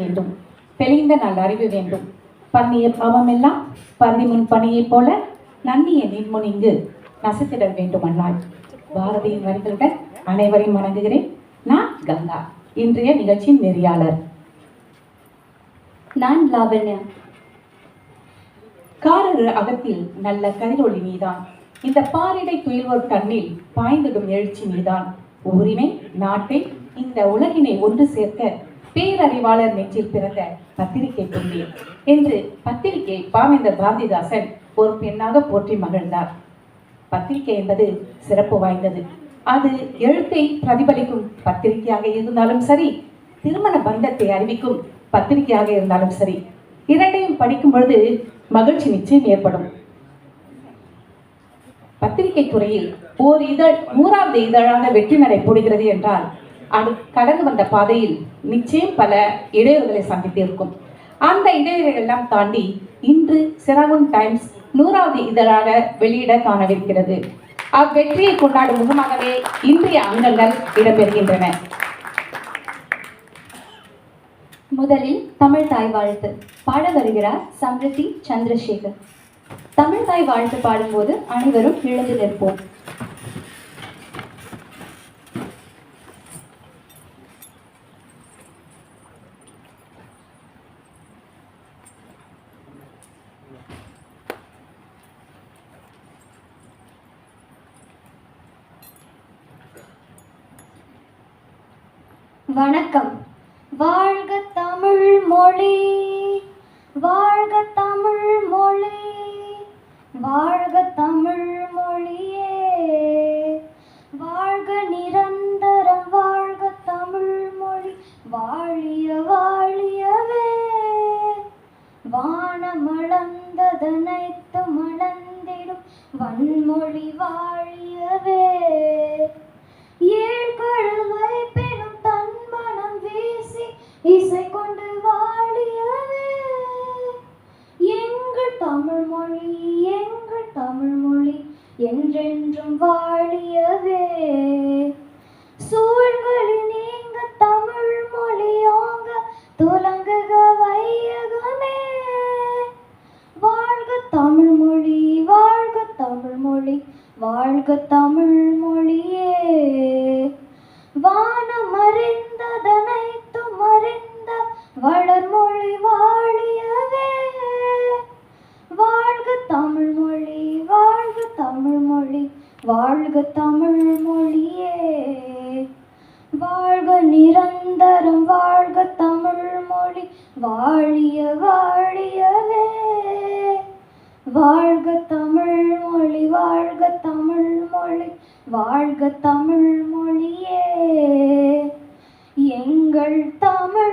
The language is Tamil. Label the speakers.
Speaker 1: வேண்டும். தெளிந்த நல்ல அறிவு வேண்டும். பண்ணிய பாவமெல்லாம் பந்தி முன் பணியைப் போல நன்னிய நின்முனிங்கு நசித்திட வேண்டும் அண்ணாள் பாரதியின் வரிகளுடன் அனைவரையும் வணங்குகிறேன். நான் கங்கா இன்றைய நிகழ்ச்சியின் நெறியாளர்
Speaker 2: நான் லாவண்யா.
Speaker 1: காரரு அகத்தில் நல்ல கதிரொளி நீதான். இந்த பாரிடை துயில்வோர் கண்ணில் பாய்ந்திடும் எழுச்சி நீதான். ஊரினை நாட்டை இந்த உலகினை ஒன்று சேர்க்க பேரறிவாளர் நெஞ்சில் பிறந்த பத்திரிகை புள்ளி என்று பத்திரிகை பாவேந்தர் பாரதிதாசன் ஒரு பெண்ணாக போற்றி மகிழ்ந்தார். பத்திரிகை என்பது சிறப்பு வாய்ந்தது. அது எழுத்தை பிரதிபலிக்கும் பத்திரிகையாக இருந்தாலும் சரி திருமண பந்தத்தை அறிவிக்கும் பத்திரிகையாக இருந்தாலும் சரி இரண்டையும் படிக்கும் பொழுது மகிழ்ச்சி நிச்சயம் ஏற்படும். பத்திரிகை துறையில் ஓர் இதழ் நூறாவது இதழாக வெற்றி நடை போடுகிறது என்றால் அது கடந்து வந்த பாதையில் நிச்சயம் பல இடையூறுகளை சந்தித்திருக்கும் அந்த இடையூறுகளெல்லாம் தாண்டி இன்று சிராகுன் டைம்ஸ் நூறாவது இதழாக வெளியிட காணவிருக்கிறது. அவ்வெற்றியை கொண்டாடும் முகமாகவே இன்றைய அங்கங்கள் இடம்பெறுகின்றன.
Speaker 2: முதலில் தமிழ் தாய் வாழ்த்து பாட வருகிறார் சம்ரித்தி சந்திரசேகர். தமிழ் தாய் வாழ்த்து பாடும்போது அனைவரும் எழுந்து நிற்போம் வணக்கம். வாழ்க தமிழ் மொழி. வாழ்க தமிழ் மொழி. வாழ்க தமிழ் மொழியே. வாழ்க நிரந்தரம் வாழ்க தமிழ் மொழி. வாழிய வாழியவே. வானமளந்ததனைத்து மளந்திடும் வன்மொழி வாழியவே. ஏழ்கடல் வைப்பினும் இசை கொண்டு வாழியவே எங்கள் தமிழ் மொழி எங்கள் தமிழ் மொழி என்றென்றும் வாழியவே வாழிய வாழியவே. வாழ்க தமிழ் மொழி வாழ்க தமிழ் மொழி வாழ்க தமிழ் மொழியே. எங்கள் தமிழ்